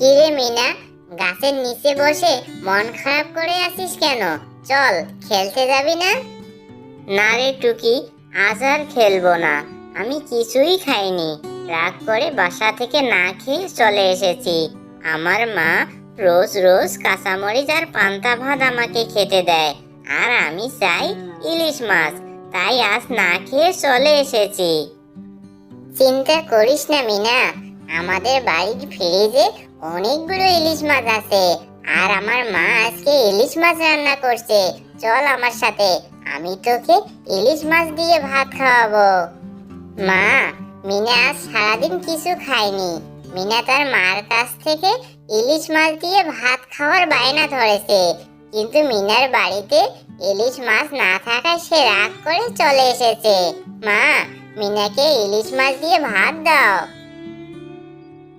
কিরে মিনা, গাছের নিচে বসে মন খারাপ করে আছিস কেন? চল, খেলতে যাবি না? না রে টুকি, আজ আর খেলব না। আমি কিছুই খাইনি। রাগ করে বাসা থেকে না খেয়ে চলে এসেছি। আমার মা রোজ রোজ কাঁচামরিচ আর পান্তা ভাত আমাকে খেতে দেয়। আর আমি চাই ইলিশ মাছ। তাই আজ না খেয়ে চলে এসেছি। চিন্তা করিস না মিনা আমাদের বাড়ির ফ্রিজে অনেকগুলো ইলিশ মাছ আছে। আর আমার মা আজকে ইলিশ মাছ রান্না করছে। চল আমার সাথে, আমি তোকে ইলিশ মাছ দিয়ে ভাত খাওয়াবো। মা, মিনা সারাদিন কিছু খায়নি। মিনা তার মার কাছ থেকে ইলিশ মাছ দিয়ে ভাত খাওয়ার বায়না ধরেছে। কিন্তু মিনার বাড়িতে ইলিশ মাছ না থাকায় সে রাগ করে চলে এসেছে। মা, মিনাকে ইলিশ মাছ দিয়ে ভাত দাও।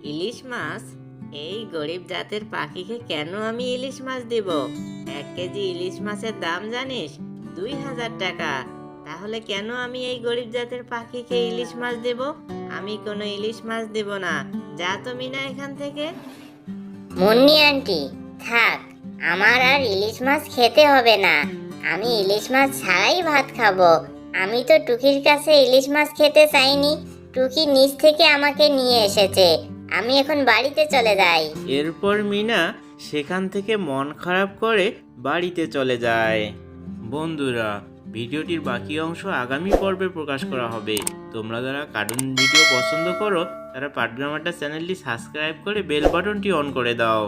ইলিশ মাছ? এই গরিব জাতের পাখিকে কেন আমি ইলিশ মাছ দেব? এক কেজি ইলিশ মাছের দাম জানিস? দুই হাজার টাকা। তাহলে কেন আমি এই গরিব জাতের পাখিকে ইলিশ মাছ দেব? আমি কোনো ইলিশ মাছ দেব না। যা তুমি না এখান থেকে। মুন্নি আন্টি, থাক, আমার আর ইলিশ মাছ খেতে হবে না। আমি ইলিশ মাছ ছাড়াই ভাত খাব। আমি তো টুকির কাছে ইলিশ মাছ খেতে চাইনি। টুকি নিচ থেকে আমাকে নিয়ে এসেছে। আমি এখন বাড়িতে চলে যাই। এরপর মিনা সেখান থেকে মন খারাপ করে বাড়িতে চলে যায়। বন্ধুরা, ভিডিওটির বাকি অংশ আগামী পর্বে প্রকাশ করা হবে। তোমরা যারা কার্টুন ভিডিও পছন্দ করো, তারা পাটগ্রামাটা চ্যানেলটি সাবস্ক্রাইব করে বেল বাটনটি অন করে দাও।